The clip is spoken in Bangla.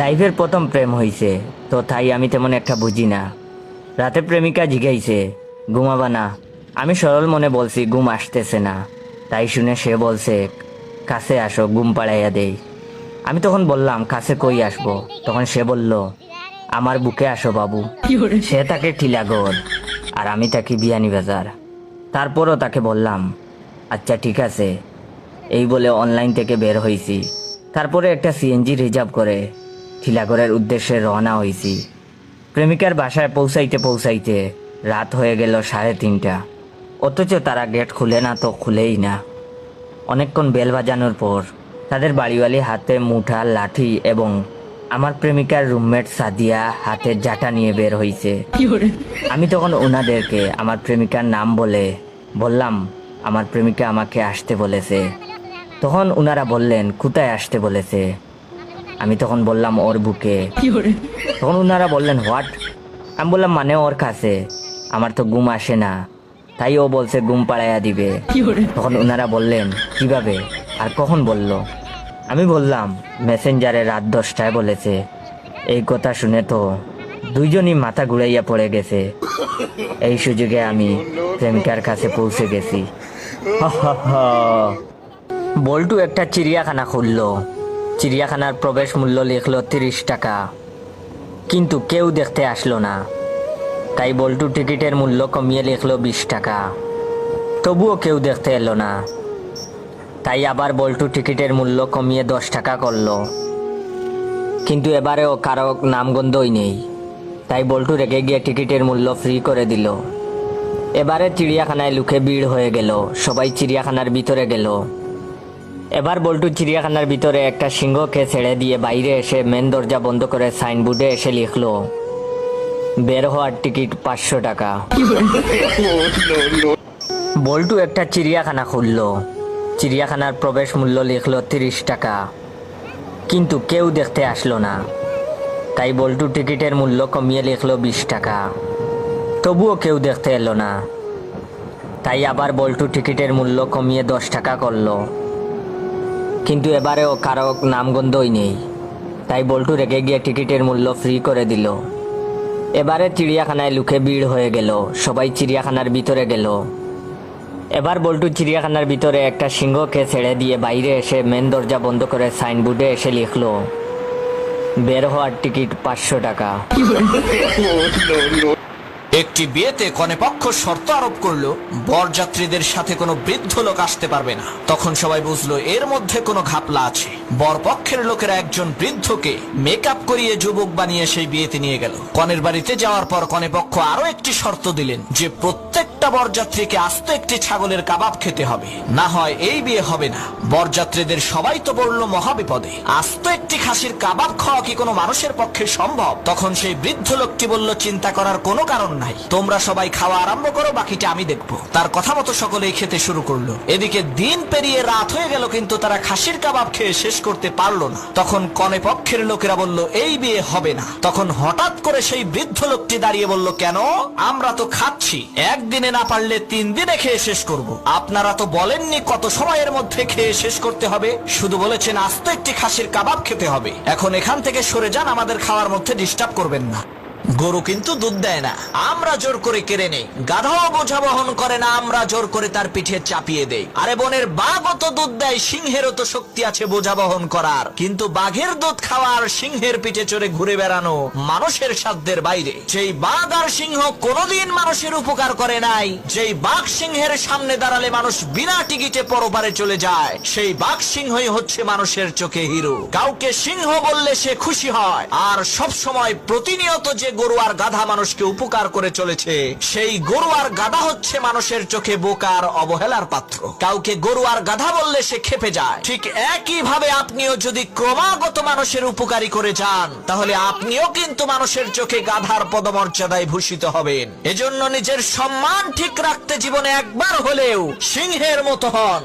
লাইফের প্রথম প্রেম হইছে, তো তাই আমি তেমন একটা বুঝি না। রাতে প্রেমিকা জিগাইছে, ঘুমাবা না। আমি সরল মনে বলছি, ঘুম আসতেছে না। তাই শুনে সে বলছে, কাছে আসো, ঘুম পাড়াইয়া দেই। আমি তখন বললাম, কাছে কই আসব? তখন সে বলল, আমার বুকে আসো বাবু। সে তাকে টিলাগড় আর আমি তাকে বিয়ানি বাজার। তারপরও তাকে বললাম আচ্ছা ঠিক আছে। এই বলে অনলাইন থেকে বের হয়েছি তারপরে একটা সিএনজি রিজার্ভ করে ঠিলাগড়ের উদ্দেশ্যে রওনা হয়েছি প্রেমিকার বাসায় পৌঁছাইতে পৌঁছাইতে রাত হয়ে গেল সাড়ে তিনটা। অথচ তারা গেট খুলে না তো খুলেই না। অনেকক্ষণ বেল বাজানোর পর তাদের বাড়িওয়ালি হাতে মুঠা লাঠি এবং আমার প্রেমিকার রুমমেট সাদিয়া হাতে জাটা নিয়ে বের হয়েছে আমি তখন ওনাদেরকে আমার প্রেমিকার নাম বলে বললাম আমার প্রেমিকা আমাকে আসতে বলেছে। তখন ওনারা বললেন কোথায় আসতে বলেছে? আমি তখন বললাম ওর বুকে। তখন ওনারা বললেন হোয়াট? আমি বললাম মানে ওর কাছে? আমার তো ঘুম আসে না। তাই ও বলছে ঘুম পাড়াইয়া দিবে। তখন ওনারা বললেন কীভাবে? আর কখন বলল? আমি বললাম মেসেঞ্জারে রাত দশটায় বলেছে। এই কথা শুনে তো দুইজনই মাথা ঘুরাইয়া পড়ে গেছে। এই সুযোগে আমি প্রেমিকার কাছে পৌঁছে গেছি। বল্টু একটা চিড়িয়াখানা খুললো। চিড়িয়াখানার প্রবেশ মূল্য লিখল তিরিশ টাকা। কিন্তু কেউ দেখতে আসলো না। তাই বল্টু টিকিটের মূল্য কমিয়ে লিখল বিশ টাকা। তবুও কেউ দেখতে এলো না। তাই আবার বল্টু টিকিটের মূল্য কমিয়ে দশ টাকা করল। কিন্তু এবারেও কারও নামগন্ধই নেই। তাই বল্টু রেখে গিয়ে টিকিটের মূল্য ফ্রি করে দিল। এবারে চিড়িয়াখানায় লুকে ভিড় হয়ে গেল। সবাই চিড়িয়াখানার ভিতরে গেল। এবার বল্টু চিড়িয়াখানার ভিতরে একটা সিংহকে ছেড়ে দিয়ে বাইরে এসে মেন দরজা বন্ধ করে সাইনবোর্ডে এসে লিখলো, বের হওয়ার টিকিট পাঁচশো টাকা। বল্টু একটা চিড়িয়াখানা খুললো। চিড়িয়াখানার প্রবেশ মূল্য লিখলো তিরিশ টাকা। কিন্তু কেউ দেখতে আসলো না। তাই বল্টু টিকিটের মূল্য কমিয়ে লিখলো বিশ টাকা। তবুও কেউ দেখতে এলো না। তাই আবার বল্টু টিকিটের মূল্য কমিয়ে দশ টাকা করল। কিন্তু এবারেও কারও নামগন্ধই নেই। তাই বল্টু রেখে গিয়ে টিকিটের মূল্য ফ্রি করে দিল। এবারে চিড়িয়াখানায় লুকে ভিড় হয়ে গেল। সবাই চিড়িয়াখানার ভিতরে গেল। এবার বল্টু চিড়িয়াখানার ভিতরে একটা সিংহকে ছেড়ে দিয়ে বাইরে এসে মেন দরজা বন্ধ করে সাইনবোর্ডে এসে লিখলো, বের হওয়ার টিকিট পাঁচশো টাকা। একটি বিয়েতে কনেপক্ষ শর্ত আরোপ করল বরযাত্রীদের সাথে কোনো বৃদ্ধ লোক আসতে পারবে না। তখন সবাই বুঝলো এর মধ্যে কোনো ঘাপলা আছে। বরপক্ষের লোকেরা একজন বৃদ্ধকে মেকআপ করিয়ে যুবক বানিয়ে সেই বিয়েতে নিয়ে গেল। কনের বাড়িতে যাওয়ার পর কনেপক্ষ আরও একটি শর্ত দিলেন যে প্রত্যেকটা বরযাত্রীকে আস্ত একটি ছাগলের কাবাব খেতে হবে। না হয় এই বিয়ে হবে না। বরযাত্রীদের সবাই তো পড়ল মহাবিপদে। আস্ত একটি খাসির কাবাব খাওয়া কি কোনো মানুষের পক্ষে সম্ভব? তখন সেই বৃদ্ধ লোকটি বলল, চিন্তা করার কোনো কারণ নাই। তোমরা সবাই খাওয়া আরম্ভ করো, বাকিটা আমি দেখব। তার কথা মতো সকলেই খেতে শুরু করল। এদিকে দিন পেরিয়ে রাত হয়ে গেল, কিন্তু তারা খাসির কাবাব খেয়ে শেষ করতে পারল না। তখন কনে পক্ষের লোকেরা বলল, এই বিয়ে হবে না। তখন হঠাৎ করে সেই বৃদ্ধ লোকটি দাঁড়িয়ে বলল, কেন? আমরা তো খাচ্ছি। একদিনে না পারলে তিন দিনে খেয়ে শেষ করব। আপনারা তো বলেননি কত সময়ের মধ্যে খেয়ে শেষ করতে হবে। শুধু বলেছেন, আস্ত একটি খাসির কাবাব খেতে হবে। এখন এখান থেকে সরে যান, আমাদের খাওয়ার মধ্যে ডিস্টার্ব করবেন না। গরু কিন্তু দুধ দেয় না। আমরা জোর করে কেড়ে নেই। গাধাও বোঝা বহন করে না, আমরা জোর করে তার পিঠে চাপিয়ে দেই। আরে বনের বাঘও তো দুধ দেয়, সিংহেরও তো শক্তি আছে বোঝা বহন করার। কিন্তু বাঘের দুধ খাওয়ার সিংহের পিঠে চড়ে ঘুরে বেড়ানো মানুষের সাধ্যের বাইরে। যেই বাঘ আর সিংহ কোনোদিন মানুষের উপকার করে নাই, যেই বাঘ সিংহের সামনে দাঁড়ালে মানুষ বিনা টিকিটে পরপারে চলে যায়, সেই বাঘ সিংহই হচ্ছে মানুষের চোখে হিরো। কাউকে সিংহ বললে সে খুশি হয়। আর সব সময় প্রতিনিয়ত যে গরু আর গাধা মানুষকে উপকার করে চলেছে। সেই গরু আর গাধা হচ্ছে মানুষের চোখে বোকার অবহেলার পাত্র। কাউকে গরু আর গাধা বললে সে খেপে যায়। ঠিক একই ভাবে আপনিও যদি ক্রমাগত মানুষের উপকারী করে যান, তাহলে আপনিও কিন্তু মানুষের চোখে গাধার পদমর্যাদায় ভূষিত হবেন। এজন্য নিজের সম্মান ঠিক রাখতে জীবনে একবার হলেও সিংহের মতো হন।